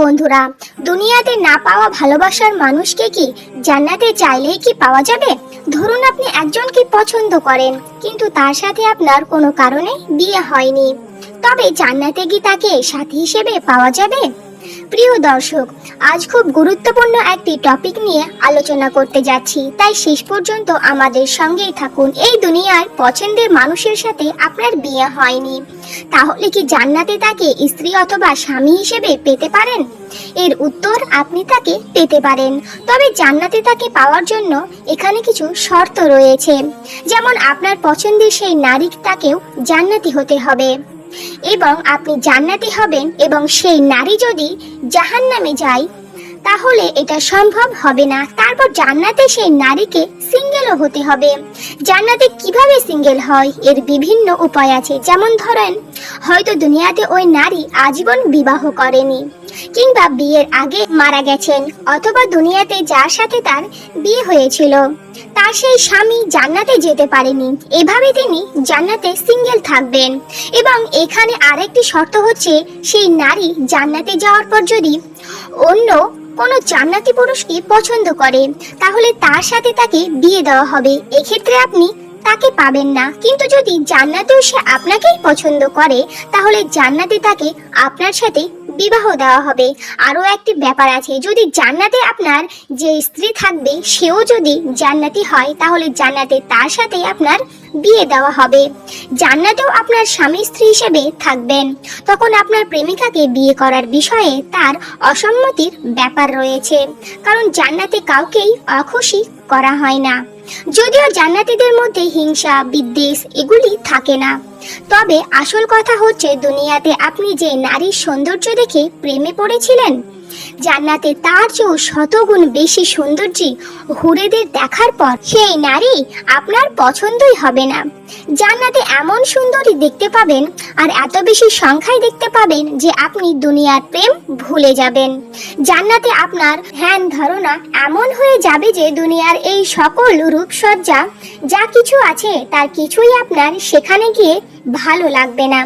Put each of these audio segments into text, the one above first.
বন্ধুরা, দুনিয়াতে না পাওয়া ভালোবাসার মানুষকে কি জান্নাতে চাইলেই কি পাওয়া যাবে? ধরুন আপনি একজনকে পছন্দ করেন, কিন্তু তার সাথে আপনার কোনো কারণে বিয়ে হয়নি। তবে জান্নাতে কি তাকে সাথী হিসেবে পাওয়া যাবে? প্রিয় দর্শক, আজ খুব গুরুত্বপূর্ণ একটি টপিক নিয়ে আলোচনা করতে যাচ্ছি। তাই শেষ পর্যন্ত আমাদের সঙ্গেই থাকুন। এই দুনিয়ার পছন্দের মানুষের সাথে আপনার বিয়ে হয়নি। তাহলে কি জান্নাতে তাকে স্ত্রী অথবা স্বামী হিসেবে পেতে পারেন? এর উত্তর আপনি তাকে পেতে পারেন। তবে জান্নাতে তাকে পাওয়ার জন্য এখানে কিছু শর্ত রয়েছে। যেমন আপনার পছন্দের সেই নারী তাকেও জান্নাতি হতে হবে। এবং আপনি জান্নাতি হবেন এবং সেই নারী যদি জাহান্নামে যায়, তাহলে এটা সম্ভব হবে না। তারপর জান্নাতে সেই নারীকে সিঙ্গেলও হতে হবে। জান্নাতে কীভাবে সিঙ্গেল হয়? এর বিভিন্ন উপায় আছে। যেমন ধরেন, হয়তো দুনিয়াতে ওই নারী আজীবন বিবাহ করেনি, কিংবা বিয়ের আগে মারা গেছেন, অথবা দুনিয়াতে যার সাথে তার বিয়ে হয়েছিল। তার সেই স্বামী জান্নাতে যেতে পারেনি। এভাবে তিনি জান্নাতে সিঙ্গেল থাকবেন। এবং এখানে আরেকটি শর্ত হচ্ছে, সেই নারী জান্নাতে যাওয়ার পর যদি অন্য কোনো জান্নাতি পুরুষকে পছন্দ করে, তাহলে তার সাথে তাকে বিয়ে দেওয়া হবে। এক্ষেত্রে আপনি তাকে পাবেন না। কিন্তু যদি জান্নাতেও সে আপনাকেই পছন্দ করে, তাহলে জান্নাতে তাকে আপনার সাথে বিবাহ দেওয়া হবে। আরও একটি ব্যাপার আছে, যদি জান্নাতে আপনার যে স্ত্রী থাকবে, সেও যদি জান্নাতি হয়, তাহলে জান্নাতে তার সাথে আপনার বিয়ে দেওয়া হবে। জান্নাতেও আপনার স্বামী স্ত্রী হিসেবে থাকবেন। তখন আপনার প্রেমিকাকে বিয়ে করার বিষয়ে তার অসম্মতির ব্যাপার রয়েছে। কারণ জান্নাতে কাউকেই অখুশি করা হয় না। যদিও জান্নাতীদের মধ্যে হিংসা, বিদ্বেষ এগুলি থাকে না। তবে আসল কথা হচ্ছে, দুনিয়াতে আপনি যে নারীর সৌন্দর্য দেখে প্রেমে পড়েছিলেন জান্নাতে তার চেয়েও শতগুণ বেশি সৌন্দর্যী হুরেদের দেখার পর, সেই নারী আপনার পছন্দই হবে না। জান্নাতে এমন সুন্দরী দেখতে পাবেন আর এত বেশি সংখ্যায় দেখতে পাবেন যে আপনি দুনিয়ার প্রেম ভুলে যাবেন। জান্নাতে আপনার ধ্যান ধারণা এমন হয়ে যাবে যে দুনিয়ার এই সকল রূপসজ্জা, যা কিছু আছে তার কিছুই আপনার সেখানে গিয়ে ভালো লাগবে না।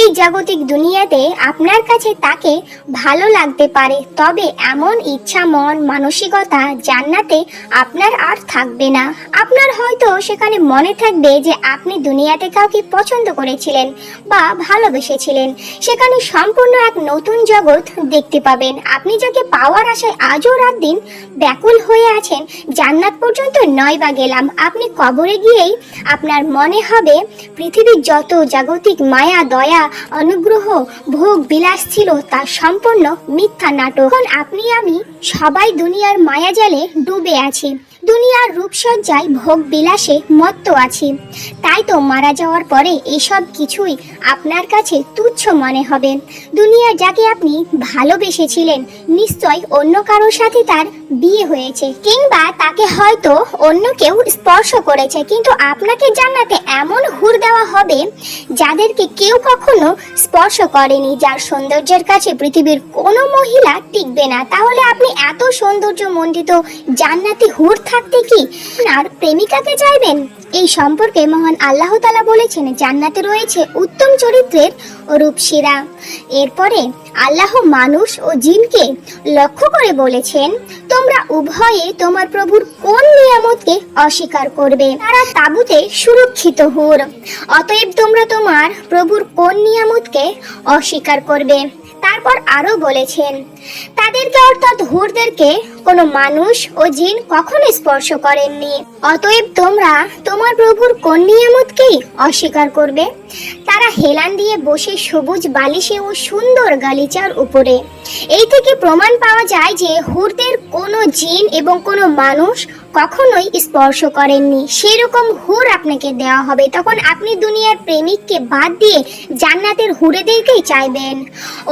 এই জাগতিক দুনিয়াতে আপনার কাছে তাকে ভালো লাগতে পারে, তবে এমন ইচ্ছা, মন, মানসিকতা জান্নাতে আপনার আর থাকবে না। আপনার হয়তো সেখানে মনে থাকবে যে আপনি দুনিয়াতে কাউকে পছন্দ করেছিলেন বা ভালোবেসেছিলেন। সেখানে সম্পূর্ণ এক নতুন জগৎ দেখতে পাবেন। আপনি যাকে পাওয়ার আশায় আজও রাত দিন ব্যাকুল হয়ে আছেন, জান্নাত পর্যন্ত নয় বা গেলাম। আপনি কবরে গিয়েই আপনার মনে হবে, পৃথিবীর যত জাগতিক মায়া, দয়া, অনুগ্রহ, ভোগ, বিলাস ছিল, তা সম্পূর্ণ মিথ্যা নাটক। আপনি আমি সবাই দুনিয়ার মায়াজালে ডুবে আছি। দুনিয়ার রূপসজ্জায় ভোগ বিলাসে মত্ত আছি। তাই তো মারা যাওয়ার পরে এসব কিছুই আপনার কাছে তুচ্ছ মনে হবে। দুনিয়ার যাকে আপনি ভালোবেসেছিলেন, নিশ্চয় অন্য কারোর সাথে তার বিয়ে হয়েছে কিংবা তাকে হয়তো অন্য কেউ স্পর্শ করেছে, কিন্তু আপনাকে জান্নাতে এমন হুর দেওয়া হবে যাদেরকে কেউ কখনো স্পর্শ করেনি, যার সৌন্দর্যের কাছে পৃথিবীর কোনো মহিলা টিকবে না। তাহলে আপনি এত সৌন্দর্য মণ্ডিত জান্নাতি হুর থাকতে কি আর প্রেমিকাকে চাইবেন? এই সম্পর্কে মহান আল্লাহ তালা বলেছেন, জান্নাতে রয়েছে উত্তম চরিত্রের রূপসীরা এরপরে আল্লাহ মানুষ ও জিনকে লক্ষ্য করে বলেছেন, তোমরা উভয়ে তোমার প্রভুর কোন নিয়ামতকে অস্বীকার করবে? তারা তাবুতে সুরক্ষিত হুর। অতএব তোমরা তোমার প্রভুর কোন নিয়ামতকে অস্বীকার করবে? তারপর আরও বলেছেন, তাদেরকে অর্থাৎ হুরদেরকে কোনো মানুষ ও জিন কখনো স্পর্শ করেননি। অতএব তোমরা তোমার প্রভুর কোন নিয়ামতকেই অস্বীকার করবে? তারা হেলান দিয়ে বসে সবুজ বালিশে ও সুন্দর গালিচার উপরে। এই থেকে প্রমাণ পাওয়া যায় যে হুরদের কোনো জিন এবং কোনো মানুষ কখনোই স্পর্শ করেননি। সেরকম হুর আপনাকে দেওয়া হবে। তখন আপনি দুনিয়ার প্রেমিককে বাদ দিয়ে জান্নাতের হুরেদেরকেই চাইবেন।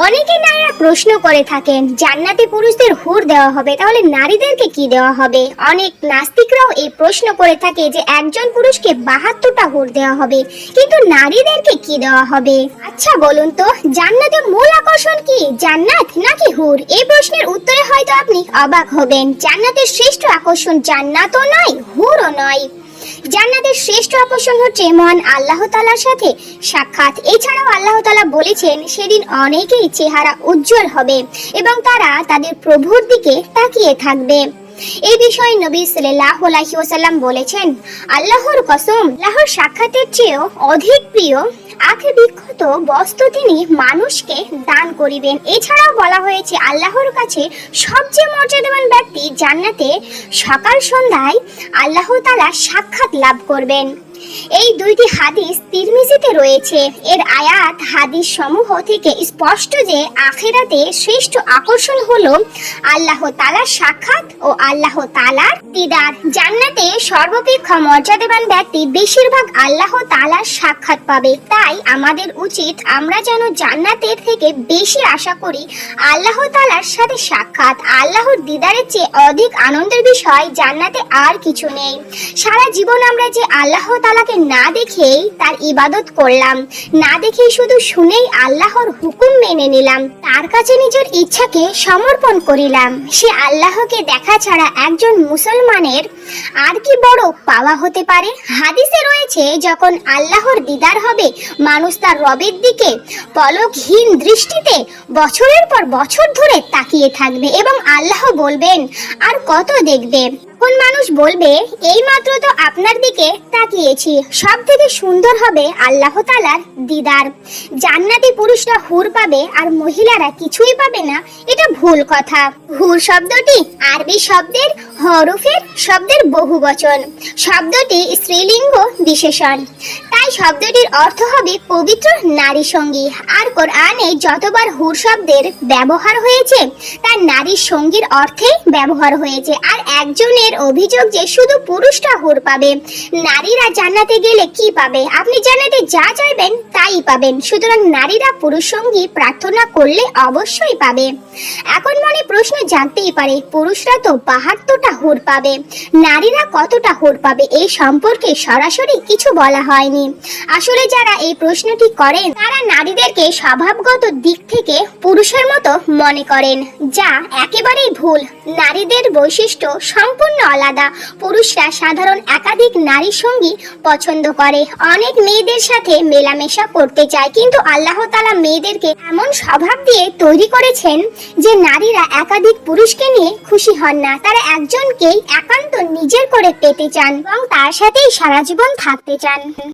অনেকে নারীরা প্রশ্ন করে থাকেন, জান্নাতি পুরুষদের হুর দেওয়া হবে, তাহলে নারীদেরকে কি দেওয়া হবে? অনেক নাস্তিকরাও এই প্রশ্ন করে থাকে যে, একজন পুরুষকে বাহাত্তরটা হুর দেওয়া হবে, কিন্তু নারীদেরকে কি দেওয়া হবে? আচ্ছা বলুন তো, জান্নাতের মূল আকর্ষণ কি, জান্নাত নাকি হুর? এই প্রশ্নের উত্তরে হয়তো আপনি অবাক হবেন, জান্নাতের শ্রেষ্ঠ আকর্ষণ জান্নাতও নয়, হুরও নয়। জান্নাতের শ্রেষ্ঠ আকর্ষণ হচ্ছে মহান আল্লাহ তালার সাথে সাক্ষাৎ। এছাড়াও আল্লাহ তালা বলেছেন, সেদিন অনেকেই চেহারা উজ্জ্বল হবে এবং তারা তাদের প্রভুর দিকে তাকিয়ে থাকবে। এই বিষয়ে নবী সাল্লাহ আলাইহি ওয়াসাল্লাম বলেছেন, আল্লাহর কসম, আল্লাহর সাক্ষাতের চেয়েও অধিক প্রিয় আখে বিক্ষত বস্ত্র তিনি মানুষকে দান করিবেন। এছাড়াও বলা হয়েছে, আল্লাহর কাছে সবচেয়ে মর্যাদাবান ব্যক্তি জান্নাতে সকাল সন্ধ্যায় আল্লাহ তালা সাক্ষাৎ লাভ করবেন। এই দুইটি হাদিস তিরমিজিতে রয়েছে। এর আয়াত হাদিস সমূহ থেকে স্পষ্ট যে আখেরাতে শ্রেষ্ঠ আকর্ষণ হলো আল্লাহ তালার সাক্ষাৎ ও আল্লাহ তালার দিদার। জান্নাতে সর্বাপেক্ষা মর্যাদাবান ব্যক্তি বেশিরভাগ আল্লাহ তালার সাক্ষাৎ পাবে। তাই আমাদের উচিত আমরা যেন জান্নাতের থেকে বেশি আশা করি আল্লাহ তালার সাথে সাক্ষাৎ, আল্লাহর দিদারের চেয়ে অধিক আনন্দের বিষয় জান্নাতে আর কিছু নেই। সারা জীবন আমরা যে আল্লাহ তালাকে না দেখেই তার ইবাদত করলাম। না দেখেই শুধু শুনেই আল্লাহর হুকুম মেনে নিলাম। তার কাছে নিজের ইচ্ছাকে সমর্পণ করিলাম। সে আল্লাহকে দেখা ছাড়া একজন মুসলমানের আর কি বড় পাওয়া হতে পারে? হাদিসে রয়েছে, যখন আল্লাহর দিদার হবে, মানুষ তার রবের দিকে পলকহীন দৃষ্টিতে বছরের পর বছর ধরে তাকিয়ে থাকবে এবং আল্লাহ বলবেন, আর কত দেখবে? কোন মানুষ বলবে, এই মাত্র তো আপনার দিকে তাকিয়েছি। সব থেকে সুন্দর হবে আল্লাহ তালার দিদার। জান্নাতি পুরুষরা হুর পাবে আর মহিলারা কিছুই পাবে না। এটা ভুল কথা। হুর শব্দটি আরবি শব্দের হরফের শব্দের বহু বচন। শব্দটি স্ত্রীলিঙ্গ বিশেষণ। তাই শব্দটির অর্থ হবে পবিত্র নারী সঙ্গী। আর কোরআনে যতবার হুর শব্দের ব্যবহার হয়েছে তা নারীর সঙ্গীর অর্থে ব্যবহার হয়েছে। আর একজনের অভিযোগ যে শুধু পুরুষটা হুর পাবে, নারীরা জান্নাতে গেলে কি পাবে? আপনি জান্নাতে যা চাইবেন তাই পাবেন। সুতরাং নারীরা পুরুষ সঙ্গী প্রার্থনা করলে অবশ্যই পাবে। এখন মনে প্রশ্ন জানতেই পারে, পুরুষরা তো বাহাত্তরটা হুর পাবে। নারীরা কতটা হুর পাবে এই সম্পর্কে সরাসরি কিছু বলা হয়নি। আসলে যারা এই প্রশ্নটি করেন, তারা নারীদেরকে স্বভাবগত দিক থেকে পুরুষের মতো মনে করেন, যা একেবারেই ভুল। নারীদের বৈশিষ্ট্য সম্পূর্ণ আলাদা। পুরুষরা সাধারণ একাধিক নারী সঙ্গী পছন্দ করে। অনেক মেয়েদের সাথে মেলামেশা করতে চায়, কিন্তু আল্লাহ তালা মেয়েদেরকে এমন স্বভাব দিয়ে তৈরি করেছেন যে নারীরা একাধিক পুরুষকে নিয়ে খুশি হন না, তারা একজনকেই একান্ত নিজের করে পেতে চান এবং তার সাথেই সারা জীবন থাকতে চান।